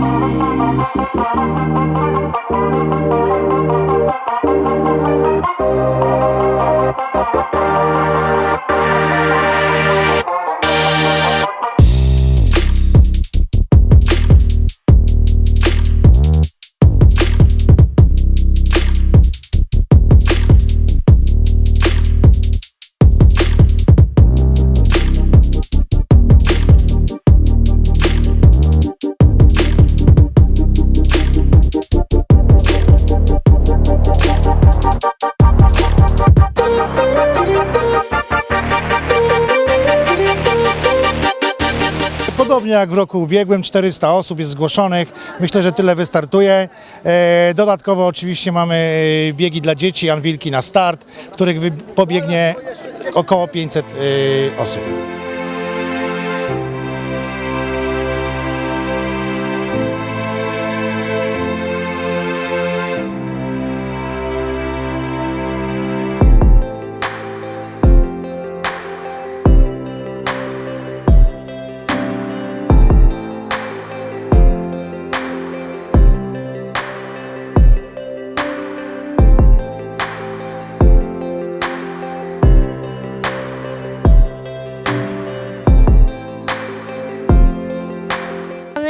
thing. Podobnie jak w roku ubiegłym, 400 osób jest zgłoszonych. Myślę, że tyle wystartuje. E, Dodatkowo oczywiście mamy e, biegi dla dzieci, Jan Wilki na start, w których pobiegnie około 500 e, osób.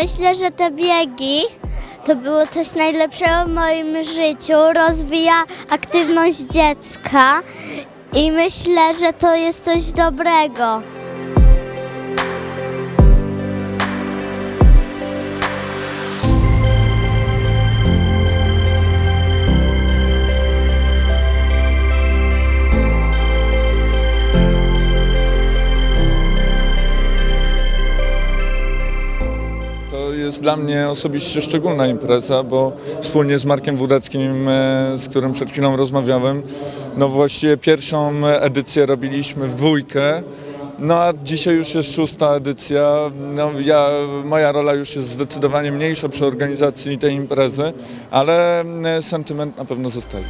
Myślę, że te biegi to było coś najlepszego w moim życiu. Rozwija aktywność dziecka i myślę, że to jest coś dobrego. Jest dla mnie osobiście szczególna impreza, bo wspólnie z Markiem Wódeckim, e, z którym przed chwilą rozmawiałem, no właściwie pierwszą edycję robiliśmy w dwójkę. No a dzisiaj już jest szósta edycja. No ja, moja rola już jest zdecydowanie mniejsza przy organizacji tej imprezy, ale e, sentyment na pewno zostaje.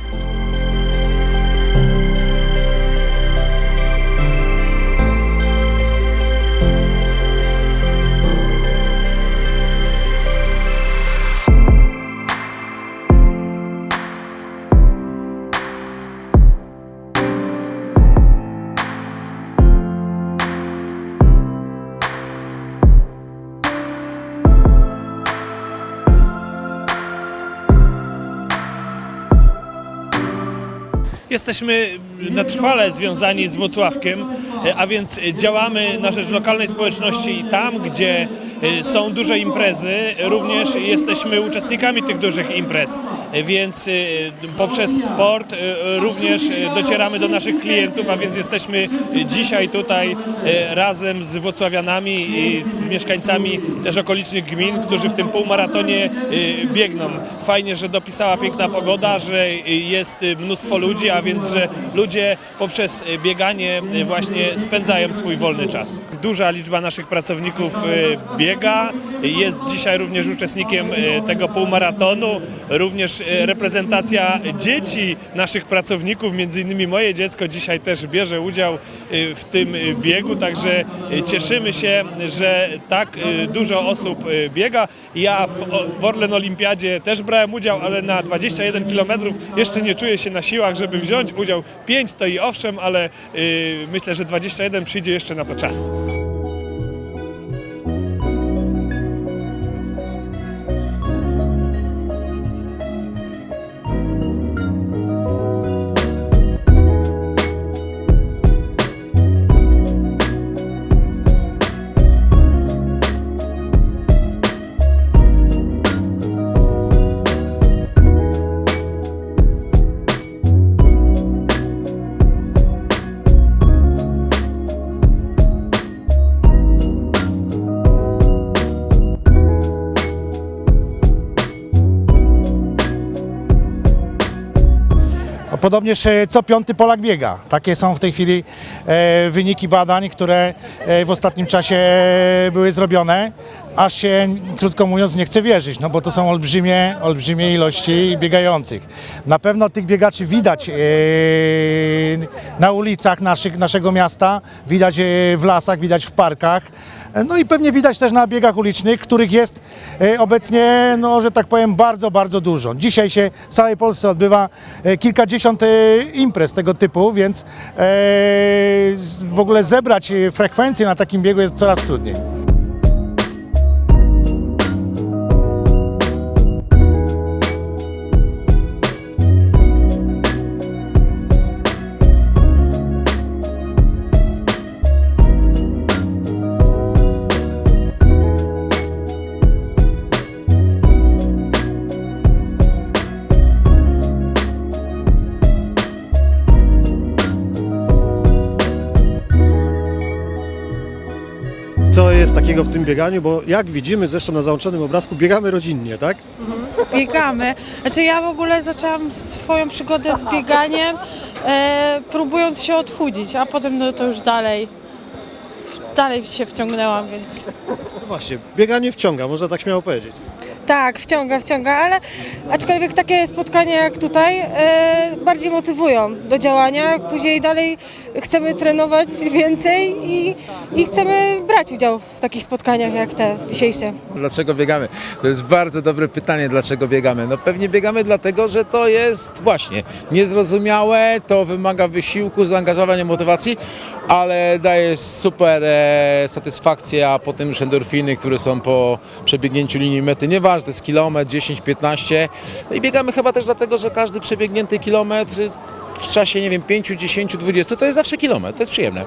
Jesteśmy na trwale związani z Włocławkiem, e, a więc działamy na rzecz lokalnej społeczności tam, gdzie są duże imprezy. Również jesteśmy uczestnikami tych dużych imprez, e, więc e, poprzez sport również docieramy do naszych klientów, a więc jesteśmy dzisiaj tutaj razem z włocławianami i z mieszkańcami też okolicznych gmin, którzy w tym półmaratonie biegną. Fajnie, że dopisała piękna pogoda, że jest mnóstwo ludzi, a więc, że ludzie poprzez bieganie właśnie spędzają swój wolny czas. Duża liczba naszych pracowników e, biega, jest dzisiaj również uczestnikiem e, tego półmaratonu, również e, reprezentacja dzieci naszych pracowników, między innymi moje dziecko dzisiaj też bierze udział e, w tym biegu, także cieszymy się, że tak dużo osób biega. Ja w, Orlen Olimpiadzie też brałem udział, ale na 21 km jeszcze nie czuję się na siłach, żeby wziąć udział. 5 to i owszem, ale myślę, że 21 przyjdzie jeszcze na to czas. Podobnież co piąty Polak biega. Takie są w tej chwili e, wyniki badań, które e, w ostatnim czasie e, były zrobione. Aż się, krótko mówiąc, nie chce wierzyć, no bo to są olbrzymie, olbrzymie ilości biegających. Na pewno tych biegaczy widać na ulicach naszych, naszego miasta, widać w lasach, widać w parkach. E, No i pewnie widać też na biegach ulicznych, których jest e, obecnie, no że tak powiem, bardzo, bardzo dużo. Dzisiaj się w całej Polsce odbywa e, kilkadziesiąt imprez tego typu, więc w ogóle zebrać frekwencję na takim biegu jest coraz trudniej. Takiego w tym bieganiu, bo jak widzimy zresztą na załączonym obrazku, biegamy rodzinnie, tak? biegamy. Znaczy ja w ogóle zaczęłam swoją przygodę z bieganiem, e, próbując się odchudzić, a potem no to już dalej, dalej się wciągnęłam, więc No właśnie, bieganie wciąga, można tak śmiało powiedzieć. Tak, wciąga, wciąga, ale aczkolwiek takie spotkania jak tutaj e, bardziej motywują do działania, później dalej chcemy trenować więcej i, i chcemy brać udział w takich spotkaniach jak te dzisiejsze. Dlaczego biegamy? To jest bardzo dobre pytanie, dlaczego biegamy. No pewnie biegamy dlatego, że to jest właśnie niezrozumiałe, to wymaga wysiłku, zaangażowania, motywacji, ale daje super e, satysfakcję, a potem już endorfiny, które są po przebiegnięciu linii mety. Nieważne, jest kilometr, 10, 15. No i biegamy chyba też dlatego, że każdy przebiegnięty kilometr w czasie, nie wiem, 5, 10, 20 to jest zawsze kilometr, to jest przyjemne.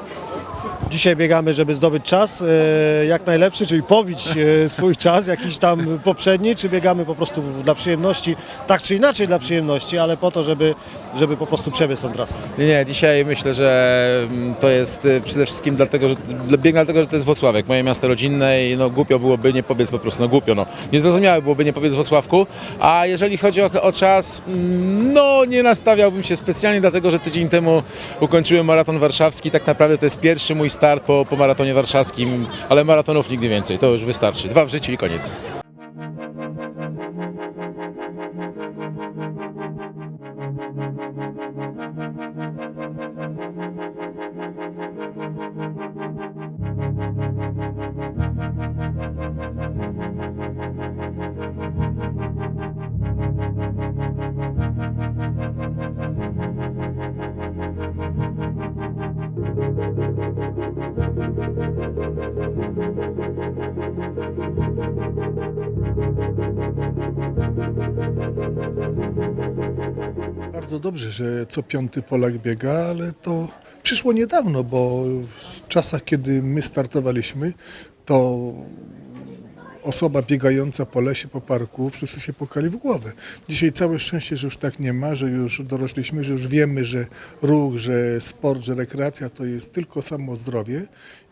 Dzisiaj biegamy, żeby zdobyć czas e, jak najlepszy, czyli pobić e, swój czas, jakiś tam poprzedni, czy biegamy po prostu dla przyjemności, tak czy inaczej dla przyjemności, ale po to, żeby, żeby po prostu przebiec tą trasę. Nie, nie, dzisiaj myślę, że mm, to jest y, przede wszystkim dlatego, że biegnę dlatego, że to jest Włocławek, moje miasto rodzinne i no głupio byłoby nie pobiec po prostu, no głupio, no. Niezrozumiałe byłoby nie pobiec w Włocławku, a jeżeli chodzi o, o czas, mm, no nie nastawiałbym się specjalnie, dlatego, że tydzień temu ukończyłem maraton warszawski, tak naprawdę to jest pierwszy mój po, po maratonie warszawskim, ale maratonów nigdy więcej, to już wystarczy. Dwa w życiu i koniec. Bardzo dobrze, że co piąty Polak biega, ale to przyszło niedawno, bo w czasach, kiedy my startowaliśmy, to osoba biegająca po lesie, po parku, wszyscy się pokali w głowę. Dzisiaj całe szczęście, że już tak nie ma, że już dorośliśmy, że już wiemy, że ruch, że sport, że rekreacja to jest tylko samo zdrowie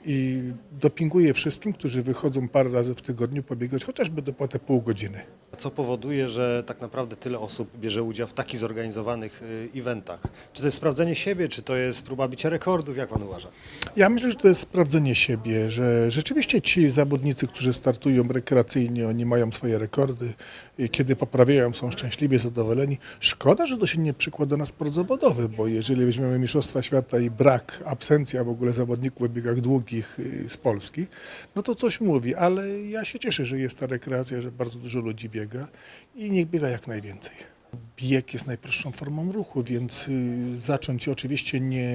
i dopinguję wszystkim, którzy wychodzą parę razy w tygodniu pobiegać, chociażby do po te pół godziny. Co powoduje, że tak naprawdę tyle osób bierze udział w takich zorganizowanych y, eventach? Czy to jest sprawdzenie siebie, czy to jest próba bicia rekordów, jak pan uważa? Ja myślę, że to jest sprawdzenie siebie, że rzeczywiście ci zawodnicy, którzy startują rekreacyjnie, oni mają swoje rekordy, i kiedy poprawiają, są szczęśliwie zadowoleni. Szkoda, że to się nie przykłada na sport zawodowy, bo jeżeli weźmiemy Mistrzostwa Świata i brak, absencja w ogóle zawodników w biegach długich y, z Polski, no to coś mówi, ale ja się cieszę, że jest ta rekreacja, że bardzo dużo ludzi biega i niech biega jak najwięcej. Bieg jest najprostszą formą ruchu, więc y, zacząć oczywiście nie,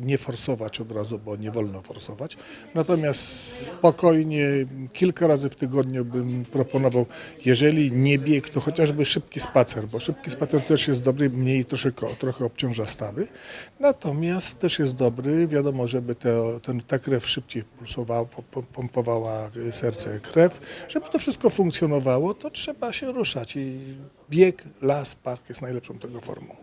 nie forsować od razu, bo nie wolno forsować. Natomiast spokojnie, kilka razy w tygodniu bym proponował, jeżeli nie bieg, to chociażby szybki spacer, bo szybki spacer też jest dobry, mniej troszkę, trochę obciąża stawy. Natomiast też jest dobry, wiadomo, żeby te, ten, ta krew szybciej pulsowała, po- po- pompowała y, serce krew. Żeby to wszystko funkcjonowało, to trzeba się ruszać i bieg, las, park jest najlepszą tego formą.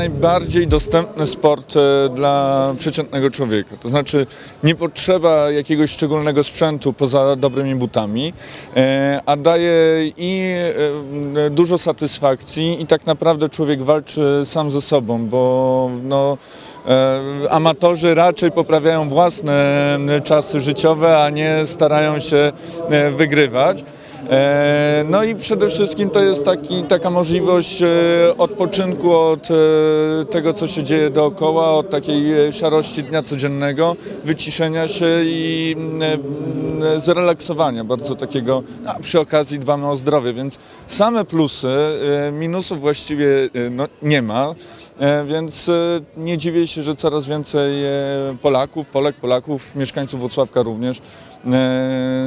Najbardziej dostępny sport e, dla przeciętnego człowieka. To znaczy nie potrzeba jakiegoś szczególnego sprzętu poza dobrymi butami, e, a daje i e, dużo satysfakcji i tak naprawdę człowiek walczy sam ze sobą, bo no, amatorzy raczej poprawiają własne czasy życiowe, a nie starają się wygrywać. E, No i przede wszystkim to jest taki, taka możliwość e, odpoczynku od e, tego, co się dzieje dookoła, od takiej szarości dnia codziennego, wyciszenia się i mm, mm, zrelaksowania bardzo takiego, a przy okazji dbamy o zdrowie, więc same plusy, minusów właściwie no, nie ma. Więc nie dziwię się, że coraz więcej Polaków, Polek, Polaków, mieszkańców Włocławka również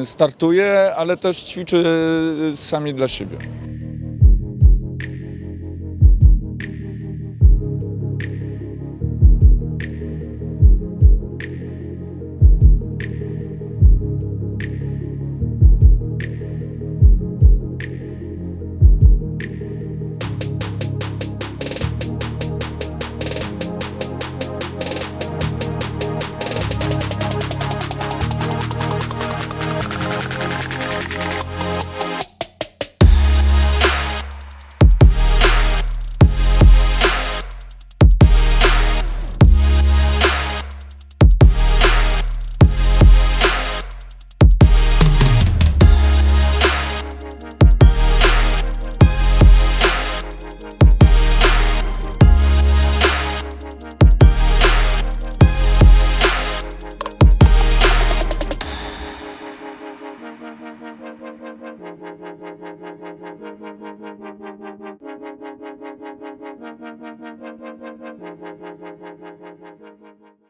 startuje, ale też ćwiczy e, sami dla siebie.